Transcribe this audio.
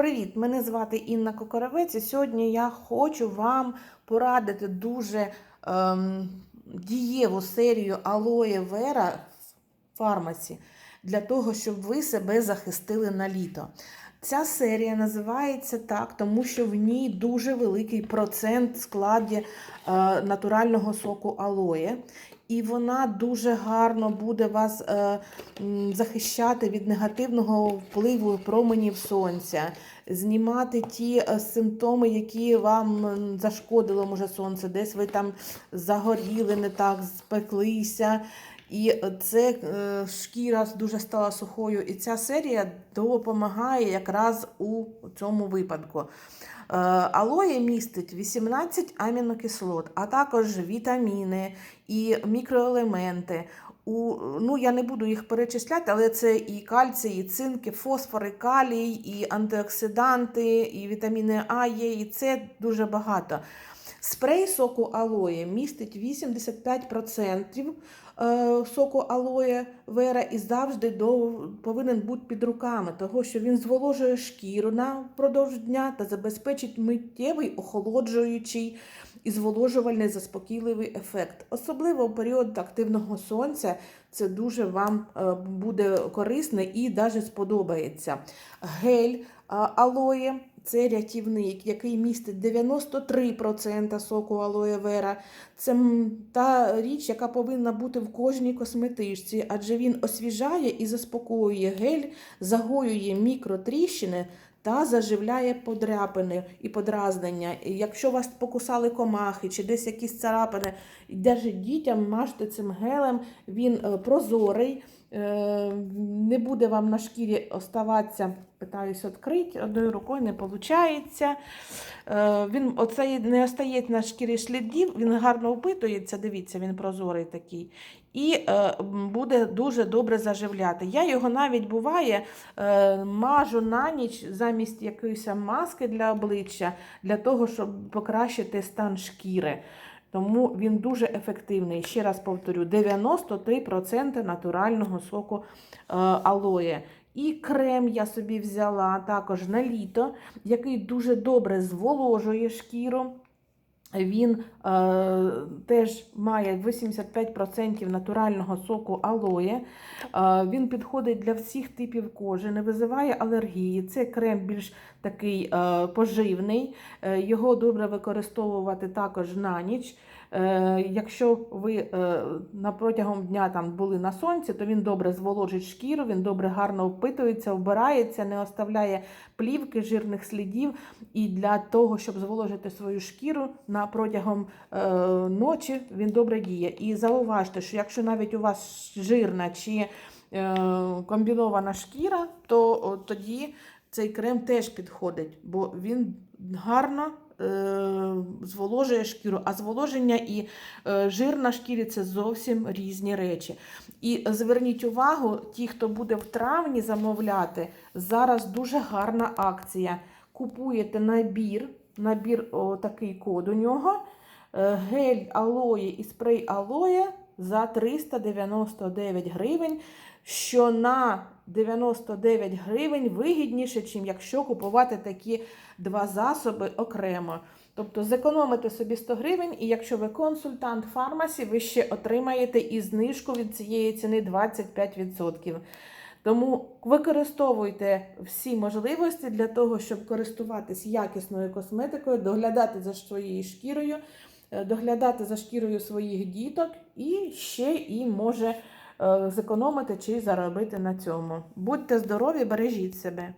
Привіт! Мене звати Інна Кокоровець, і сьогодні я хочу вам порадити дуже ем, дієву серію Алоє Вера в фармасі для того, щоб ви себе захистили на літо. Ця серія називається так, тому що в ній дуже великий процент складі е, натурального соку алоє. І вона дуже гарно буде вас е, захищати від негативного впливу променів сонця, знімати ті е, симптоми, які вам зашкодило, може, сонце, десь ви там загоріли, не так, спеклися. І це е, шкіра дуже стала сухою. І ця серія допомагає якраз у цьому випадку. Е, Алоє містить 18 амінокислот, а також вітаміни і мікроелементи. У, ну, я не буду їх перечисляти, але це і кальцій, і цинк, і фосфор, і калій, і антиоксиданти, і вітаміни А є, і це дуже багато. Спрей соку алоє містить 85% е, соку алоє вера і завжди до, повинен бути під руками, того що він зволожує шкіру впродовж дня та забезпечить миттєвий охолоджуючий і зволожувальний заспокійливий ефект. Особливо у період активного сонця це дуже вам е, буде корисно і навіть сподобається. Гель а, алоє це рятівник, який містить 93% соку алоє вера. Це та річ, яка повинна бути в кожній косметичці, адже він освіжає і заспокоює гель, загоює мікротріщини та заживляє подряпини і подразнення. Якщо вас покусали комахи чи десь якісь царапини, навіть дітям мажте цим гелем, він е, прозорий. Е, Не буде вам на шкірі оставатися, питаюсь відкрити, одною рукою не виходить. Він оцей не остає на шкірі слідів, він гарно впитується, дивіться, він прозорий такий. І е, буде дуже добре заживляти. Я його навіть буває е, мажу на ніч замість якоїсь маски для обличчя, для того, щоб покращити стан шкіри. Тому він дуже ефективний. Ще раз повторю: 93% натурального соку е, алоє. І крем я собі взяла також на літо, який дуже добре зволожує шкіру. Він е, теж має 85% натурального соку алоє. Е, він підходить для всіх типів кожи, не визиває алергії. Це крем більш такий е, поживний. Е, його добре використовувати також на ніч. Е, якщо ви е, протягом дня там були на сонці, то він добре зволожить шкіру, він добре гарно впитується, вбирається, не оставляє плівки, жирних слідів. І для того, щоб зволожити свою шкіру на протягом е, ночі, він добре діє. І зауважте, що якщо навіть у вас жирна чи комбінована шкіра, то тоді цей крем теж підходить, бо він гарно зволожує шкіру, а зволоження і е, жир на шкірі це зовсім різні речі. І зверніть увагу, ті, хто буде в травні замовляти, зараз дуже гарна акція. Купуєте набір, набір о, такий код у нього, е, гель алоє і спрей алоє за 399 гривень, що на 99 гривень вигідніше, ніж якщо купувати такі два засоби окремо. Тобто зекономите собі 100 гривень, і якщо ви консультант фармасі, ви ще отримаєте і знижку від цієї ціни 25%. Тому використовуйте всі можливості для того, щоб користуватись якісною косметикою, доглядати за своєю шкірою, е, доглядати за шкірою своїх діток і ще і може зекономити чи заробити на цьому. Будьте здорові, бережіть себе.